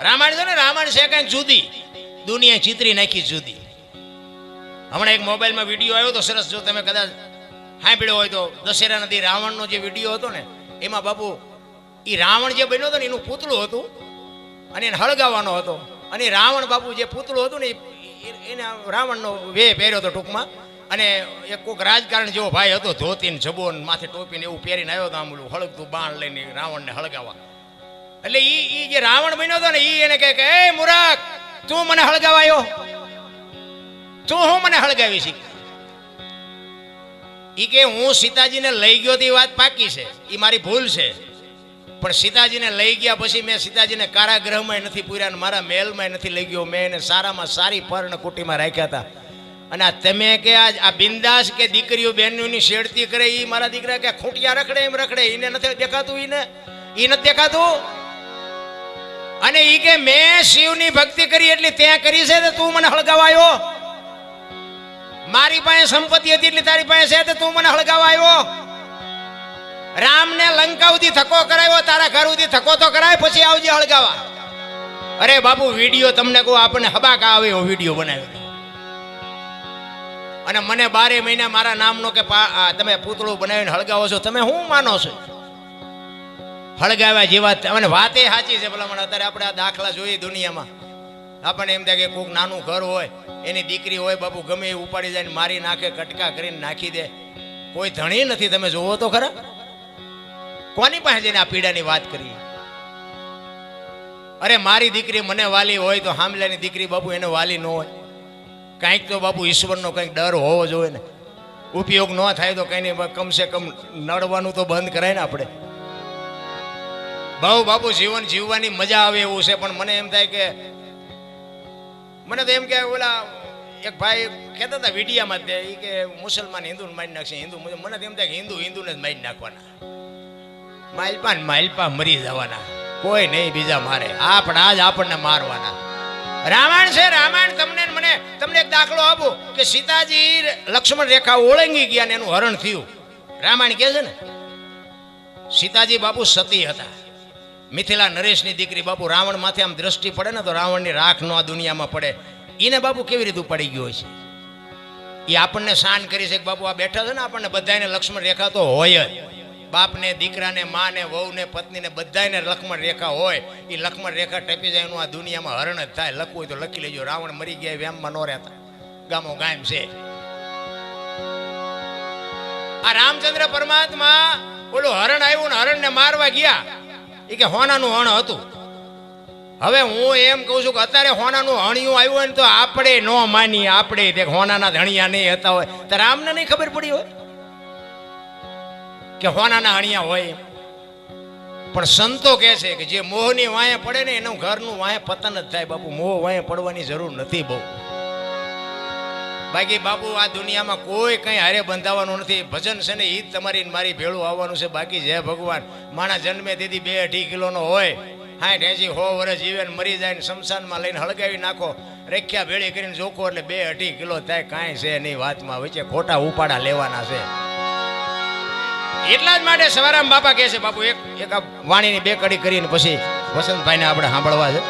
રામાયણ છે ને રામાયણ છે કંઈક જુદી. દુનિયા ચિતરી નાખી જુદી. હમણાં એક મોબાઈલમાં વીડિયો આવ્યો તો સરસ, જો તમે કદાચ સાંભળ્યો હોય તો દશેરા નદી રાવણનો જે વીડિયો હતો ને, એમાં બાપુ એ રાવણ જે બન્યો હતો ને, એનું પૂતળું હતું અને એને હળગાવવાનો હતો. અને રાવણ બાપુ જે પૂતળું હતું ને એને રાવણનો વે પહેર્યો હતો ટૂંકમાં. અને એક કોઈક રાજકારણ જેવો ભાઈ હતો ધોતી જબોન જબો માથે ટોપીને એવું પહેરીને આવ્યો હતો આમ હળગતું બાણ લઈને રાવણને હળગાવવા. એટલે ઈ ઈ જે રાવણ બન્યો હતો ને, ઈ એને કહે કે, એ મુરાક તું મને હળગાવાયો. તું હું મને હળગાવી શીખ ઈ કે, હું સીતાજીને લઈ ગયો તે વાત પાકી છે. ઈ મારી ભૂલ છે. પણ સીતાજીને લઈ ગયા પછી મેં સીતાજીને કારાગૃહમાં નથી પૂર્યા અને મારા મહેલમાં નથી લઈ ગયો. મેં એને સારામાં સારી પર્ણ કુટીમાં રાખ્યા હતા અને આ તમે કે આ આ બિંદાસ કે દીકરીઓ બહેનોની શેડતી કરે એ મારા દીકરા કે ખૂંટિયા રખડે એમ રખડે. એને નથી દેખાતું એને એ નથી દેખાતું? અને ઈ કે મેં શિવની ભક્તિ કરી એટલી ત્યાં કરી છે તો તું મને હળગાવાયો? મારી પાસે સંપત્તિ હતી એટલે તારી પાસે છે તો તું મને હળગાવાયો? રામને લંકા સુધી થકો કરાવ્યો, તારા ઘર સુધી થકો તો કરાય, પછી આવજે હળગાવા. અરે બાપુ, વીડિયો તમને કહું, આપણને હબાકા આવે એવો વીડિયો બનાવ્યો. અને મને બારે મહિના મારા નામનો કે તમે પૂતળું બનાવીને હળગાવો છો, તમે શું માનો છો? હળગાવ્યા જેવા અને અને એ સાચી છે ભલામણ. અત્યારે આપણે આ દાખલા જોઈએ દુનિયામાં. આપણને એમ થાય કે કોઈક નાનું ઘર હોય, એની દીકરી હોય, બાપુ ગમે એ ઉપાડી જાય મારી નાખે, કટકા કરીને નાખી દે. કોઈ ધણી નથી, તમે જોવો તો ખરા. કોની પાસે જઈને આ પીડાની વાત કરી અરે, મારી દીકરી મને વાલી હોય તો હામલાની દીકરી બાપુ એને વાલી ન હોય. કાંઈક તો બાપુ ઈશ્વરનો કંઈક ડર હોવો જોઈએ ને. ઉપયોગ ન થાય તો કંઈ નહીં કમસે કમ નડવાનું તો બંધ કરાય ને આપણે. બહુ બાપુ જીવન જીવવાની મજા આવે એવું છે, પણ મને એમ થાય કે, મને તો એમ કે ઓલા એક ભાઈ કહેતા હતા વિડીયામાં તે કે મુસલમાન હિન્દુને મારી નાખશે, હિન્દુ. મને એમ થાય કે હિન્દુ હિન્દુને જ મારી નાખવાના. માલપા ને માલપા મરી જવાના. કોઈ નહીં બીજા મારે. આપણા જ આપણને મારવાના. રામાયણ છે, રામાયણ તમને મને, તમને એક દાખલો આપો કે સીતાજી લક્ષ્મણ રેખા ઓળંગી ગયા ને એનું હરણ થયું. રામાયણ કહે છે ને, સીતાજી બાપુ સતી હતા. મિથિલા નરેશની દીકરી બાપુ રાવણ માથે આમ દ્રષ્ટિ પડે ને તો રાવણની રાખ નો આ દુનિયામાં પડે. એને બાપુ કેવી રીતે પડી ગયો છે? એ આપણને શાન કરી છે કે બાપુ આ બેઠા છે ને આપણને બધાને લક્ષ્મણ રેખા તો હોય જ. બાપને, દીકરાને, માને, વહુને, પત્નીને બધાને લક્ષ્મણ રેખા હોય. એ લક્ષ્મણ રેખા ટપી જાય એનું આ દુનિયામાં હરણ જ થાય. લખવું હોય તો લખી લેજો. રાવણ મરી ગયા વ્યામમાં ન રહેતા. ગામો ગામ છે. આ રામચંદ્ર પરમાત્મા ઓલું હરણ આવ્યું ને હરણને મારવા ગયા. એ કે હોનાનું હણ હતું. હવે હું એમ કહું છું કે અત્યારે હોનાનું હણિયું આવ્યું હોય ને તો આપણે ન માનીએ. આપણે તે હોનાના ધણિયા નહીં હતા હોય. ત્યારે આમને નહીં ખબર પડી હોય? કે હોનાના હણિયા હોય. પણ સંતો કહે છે કે જે મોહની વાંહે પડે ને એનું ઘરનું વાંહે પતન જ થાય. બાપુ, મોહ વાંહે પડવાની જરૂર નથી બહુ. બાકી બાપુ, આ દુનિયામાં કોઈ કંઈ હારે બંધાવાનું નથી. ભજન છે ને એ જ તમારી મારી ભેળું આવવાનું છે. બાકી જય ભગવાન. માણા જન્મે તેથી બે અઢી કિલોનો હોય. હાઠ એસી હો વર્ષ જીવે મરી જાય ને શમશાનમાં લઈને હળગાવી નાખો. રેખ્યા ભેળી કરીને જોખો એટલે બે અઢી કિલો થાય, કાંઈ છે નહીં વાતમાં. વચ્ચે ખોટા ઉપાડા લેવાના છે. એટલા જ માટે સવારામ બાપા કહે છે, બાપુ, એક એક વાણીની બે કડી કરીને પછી વસંતભાઈને આપણે સાંભળવા છે.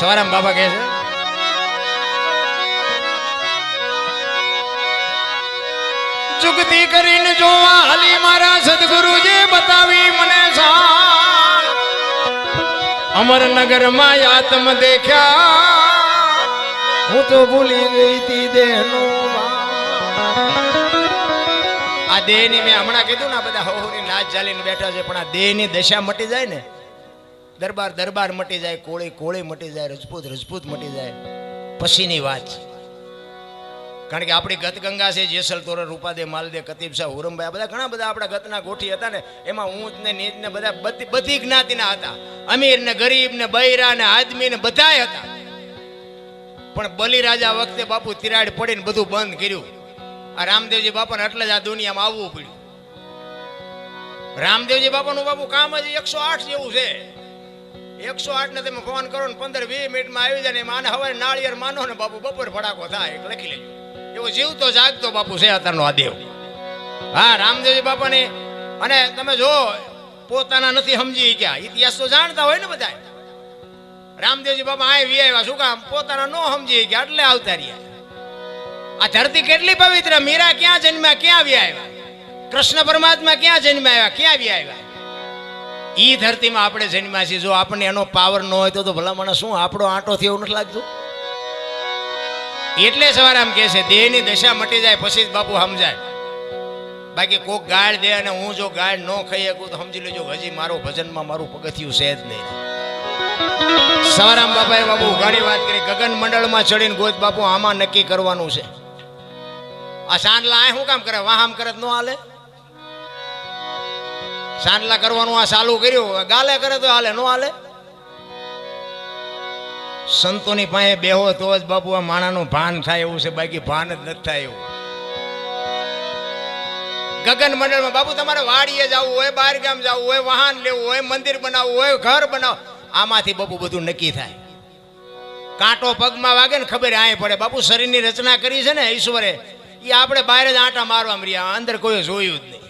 સવારામ બાપા કહે છે ચુકતી કરીને જોવા હાલી મારા સદગુરુજી બતાવી મને અમરનગર અમરનગરમાં આત્મ દેખ્યા. હું તો ભૂલી ગઈ તી દેહનું આ દેહની મેં હમણાં કીધું ને બધા હોની નાચ ચાલીને બેઠા છે, પણ આ દેહની દશા મટી જાય ને. દરબાર દરબાર મટી જાય, કોળી કોળી મટી જાય, રજપૂત રજપૂત મટી જાય. પછીની વાત છે. કારણ કે આપણી ગત ગંગા છે, જેસલ તોરણ રૂપાદે માલદે કતીબ શાહ, હુરમભાઈ બધા ઘણા બધા આપણા ગતના ગોઠી હતા ને, એમાં ઊંચ ને નીચ ને બધા બધી બધી જ્ઞાતિના હતા. અમીર ને ગરીબ ને બૈરા ને આદમી ને બધાય હતા. પણ બલિરાજા વખતે બાપુ તિરાડ પડીને બધું બંધ કર્યું. આ રામદેવજી બાપાને એટલે જ આ દુનિયામાં આવવું પડ્યું. રામદેવજી બાપાનું બાપુ કામ જ એકસો આઠ જેવું છે. એકસો આઠ ને તમે ફોન કરો ને પંદર, વીસ મિનિટમાં આવી જાય ને માને હવે નાળિયેર માનો ને બાપુ બપોર ફડાકો થાય લખી લેજો. એવો જીવતો જાગતો બાપુ છે અત્યારનો આ દેવ. હા, રામદેવજી બાપાની, અને તમે જો, પોતાના નથી સમજી ગયા ઇતિહાસ તો જાણતા હોય ને બધા રામદેવજી બાપા આ વી આવ્યા. શું કામ? પોતાના નો સમજી ગયા એટલે આવતા રહ્યા. આ ધરતી કેટલી પવિત્ર? મીરા ક્યાં જન્મ્યા? ક્યાં વી આવ્યા? કૃષ્ણ પરમાત્મા ક્યાં જન્મ્યા આવ્યા? ક્યાં વી આવ્યા? ઈ ધરતીમાં આપણે જન્મ્યા છીએ. જો આપણને એનો પાવર ન હોય તો તો મને શું? આપણો આંટો થયો નથી લાગતું? એટલે સવારે આમ કહે છે, દેહની દશા મટી જાય, પછી જ બાપુ સમજાય. બાકી કોક ગાળ દે અને હું જો ગાળ ન ખાઈ શકું તો સમજી લેજો હજી મારો ભજનમાં મારું પગથિયું છે જ નહીં. સવારામ બાપાએ બાપુ ઘણી વાત કરી, ગગન મંડળમાં ચડીને ગોત બાપુ, આમાં નક્કી કરવાનું છે. આ સાંડલા આ શું કામ કરે? વાહામ કરે તો ન હાલે? સાંડલા કરવાનું આ ચાલુ કર્યું ગાલે કરે તો હાલે, ન હાલે? સંતોની પાસે બેહો તો જ બાપુ આ માણાનું ભાન થાય એવું છે, બાકી ભાન જ નથી થાય એવું. ગગન મંડળમાં, બાપુ, તમારે વાડીએ જવું હોય બહાર ગામ જવું હોય, વાહન લેવું હોય, મંદિર બનાવવું હોય, ઘર બનાવો આમાંથી બાપુ બધું નક્કી થાય. કાંટો પગમાં વાગે ને ખબર આય પડે. બાપુ શરીરની રચના કરી છે ને ઈશ્વરે એ આપણે બહાર જ આંટા મારવા રહ્યા અંદર કોઈ જોયું જ નહીં.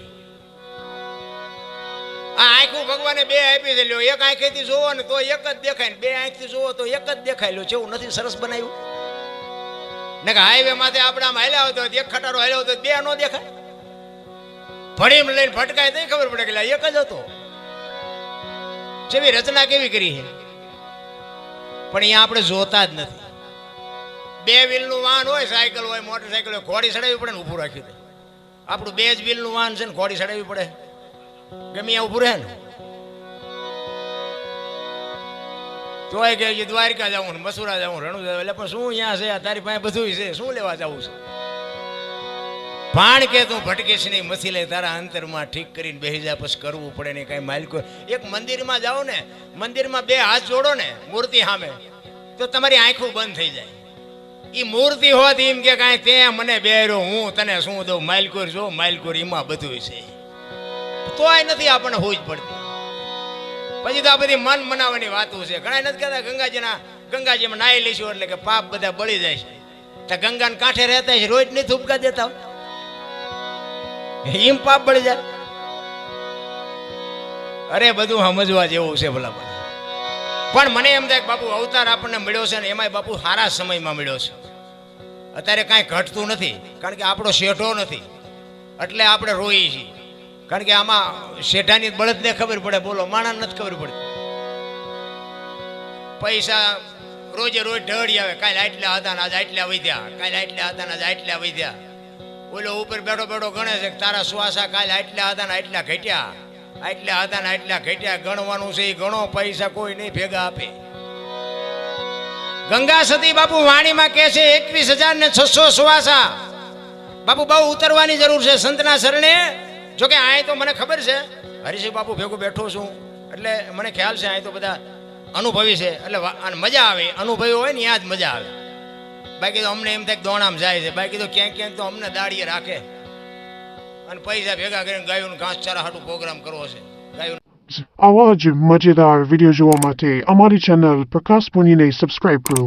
આ આંખું ભગવાને બે આપી છે લ્યો એક આંખેથી જોવો ને તો એક જ દેખાય ને. બે આંખથી જોવો તો એક જ દેખાય લ્યો જેવું નથી સરસ બનાવ્યું. ને કે હાઈવે માથે આપણે આમ હાલ્યા હતો એક ખટારો હાલ્યો હતો બે નો દેખાય. ફળીમ લઈને ફટકાય તો ખબર પડે કે એક જ હતો. જેવી રચના કેવી કરી છે? પણ અહીંયા આપણે જોતા જ નથી. બે વ્હીલનું વાહન હોય, સાયકલ હોય, મોટરસાયકલ હોય, ઘોડી ચડાવવી પડે ને ઊભું રાખ્યું દે. આપણું બે જ વ્હીલનું વાહન છે ને, ઘોડી ચડાવવી પડે. ગમે ઊભું રહે ને તોય કે દ્વારકા જવું ને મસુરા જવું રણુ જવું એટલે પણ શું અહીંયા છે? તારી પાસે બધું છે. શું લેવા જવું છે? ભાણ કે તું ભટકીશ નહીં મસી લે તારા અંતરમાં ઠીક કરીને બેસી જાય પછી કરવું પડે ને કાંઈ માલિકો. એક મંદિરમાં જાઓ ને, મંદિરમાં બે હાથ જોડો ને, મૂર્તિ સામે, તો તમારી આંખો બંધ થઈ જાય. એ મૂર્તિ હોત એમ કે કાંઈ તે મને બેરો હું તને શું દઉં? માલકોર જો, માલકોર એમાં બધું છે. તોય નથી આપણને હોજ પડતી. પછી તો આ બધી મન મનાવવાની વાતો છે. ઘણા નથી કહેતા ગંગાજીના, ગંગાજીમાં નાહી લઈશું એટલે કે પાપ બધા બળી જાય છે. તો ગંગાને કાંઠે રહેતા છે, રોજ નહીં થૂપકા દેતા. એમ પાપ બળી જાય. અરે, બધું સમજવા જેવું છે ભલા પણ મને એમ થાય બાપુ, અવતાર આપણને મળ્યો છે ને એમાંય બાપુ સારા સમયમાં મળ્યો છે. અત્યારે કાંઈ ઘટતું નથી, કારણ કે આપણો શેઠો નથી. એટલે આપણે રોઈ છીએ. કારણ કે આમાં શેઠાની બળદને ખબર પડે, બોલો માણસ નથી ખબર પડતી. પૈસા રોજે રોજ ઢળી આવે, કાલે આટલા હતા ને આજે આટલા વધ્યા, કાલે આટલા હતા ને આજે આટલા વધ્યા. ઓલો ઉપર બેઠો બેઠો ગણે છે તારા શ્વાસા કાલે આટલા હતા ને આટલા ઘટ્યા. આટલા હતા ને આટલા ઘટ્યા, ગણવાનું છે એ ગણો, પૈસા કોઈ નહીં ભેગા આપે. ગંગા સતી બાપુ વાણીમાં કહે છે, એકવીસ હજાર ને છસો સુવાસા. બાપુ, બહુ ઉતરવાની જરૂર છે, સંતના શરણે જો કે આ તો મને ખબર છે હરિસિંહ બાપુ ભેગું બેઠો છું. એટલે મને ખ્યાલ છે આ તો બધા અનુભવી છે. એટલે મજા આવે, અનુભવી હોય ને ત્યાં મજા આવે. બાકી તો અમને એમ થાય દોણામ જાય છે. બાકી તો ક્યાંક ક્યાંક તો અમને દાડીએ રાખે. અને પૈસા ભેગા કરીને ગાયોનું ઘાસ ચારા હાટું પ્રોગ્રામ કરવો છે. ગાયું આવા જ મજેદાર વીડિયો જોવા માટે અમારી ચેનલ પ્રકાશ પુનીને સબસ્ક્રાઇબ કરો.